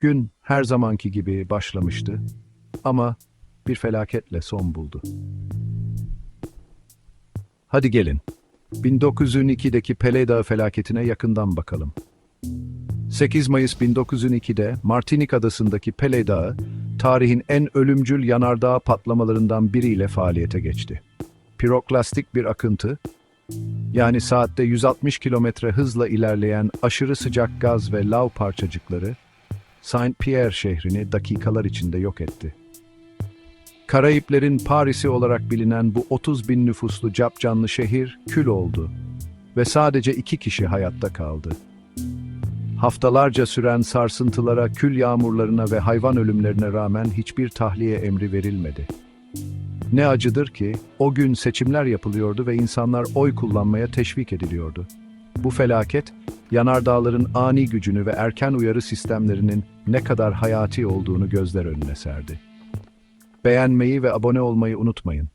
Gün her zamanki gibi başlamıştı ama bir felaketle son buldu. Hadi gelin. 1902'deki Pele Dağı felaketine yakından bakalım. 8 Mayıs 1902'de Martinik adasındaki Pele Dağı, tarihin en ölümcül yanardağ patlamalarından biriyle faaliyete geçti. Piroklastik bir akıntı, yani saatte 160 kilometre hızla ilerleyen aşırı sıcak gaz ve lav parçacıkları, Saint Pierre şehrini dakikalar içinde yok etti. Karayiplerin Paris'i olarak bilinen bu 30 bin nüfuslu capcanlı şehir kül oldu ve sadece iki kişi hayatta kaldı. Haftalarca süren sarsıntılara, kül yağmurlarına ve hayvan ölümlerine rağmen hiçbir tahliye emri verilmedi. Ne acıdır ki o gün seçimler yapılıyordu ve insanlar oy kullanmaya teşvik ediliyordu. Bu felaket, yanardağların ani gücünü ve erken uyarı sistemlerinin ne kadar hayati olduğunu gözler önüne serdi. Beğenmeyi ve abone olmayı unutmayın.